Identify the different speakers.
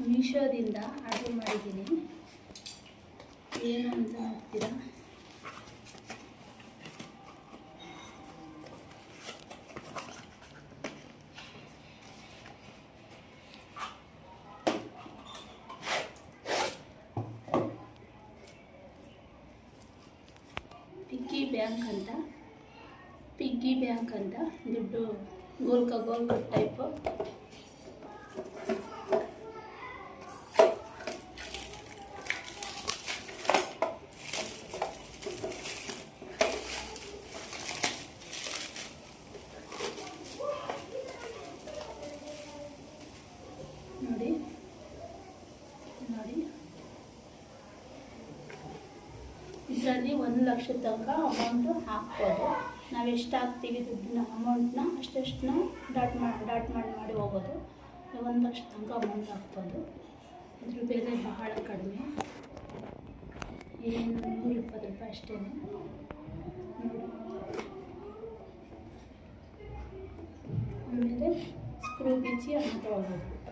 Speaker 1: ಮೀಶೋದಿಂದ order ಮಾಡಿದ್ದೀನಿ. ಏನು ಅಂತ ನೋಡ್ತೀರಾ? ಪಿಗ್ಗಿ ಬ್ಯಾಂಕ್ ಅಂತ. ಪಿಗ್ಗಿ ಬ್ಯಾಂಕ್ ಅಂತ. ದುಡ್ಡು ಗೋಲ್ಕ ಗೋಲ್ ಟೈಪು ಇದರಲ್ಲಿ ಒಂದು ಲಕ್ಷ ತನಕ ಅಮೌಂಟು ಹಾಕ್ಬೋದು. ನಾವು ಎಷ್ಟು ಹಾಕ್ತೀವಿ ದುಡ್ಡಿನ ಅಮೌಂಟ್ನ ಅಷ್ಟೆಷ್ಟನ್ನ ಡಾಟ್ ಮಾಡಿ ಡಾಟ್ ಮಾಡಿ ಮಾಡಿ ಹೋಗೋದು. ಒಂದು ಲಕ್ಷ ತನಕ ಅಮೌಂಟ್ ಹಾಕ್ಬೋದು. ಇದ್ರ ಬೆಲೆ ಬಹಳ ಕಡಿಮೆ. ಏನು ನೂರು ಇಪ್ಪತ್ತು ರೂಪಾಯಿ ಅಷ್ಟೇ ಆಮೇಲೆ ಸ್ಕ್ರೂ ಬಿಚ್ಚಿ ಅಂತ ತೊಗೊಳ್ಬೋದು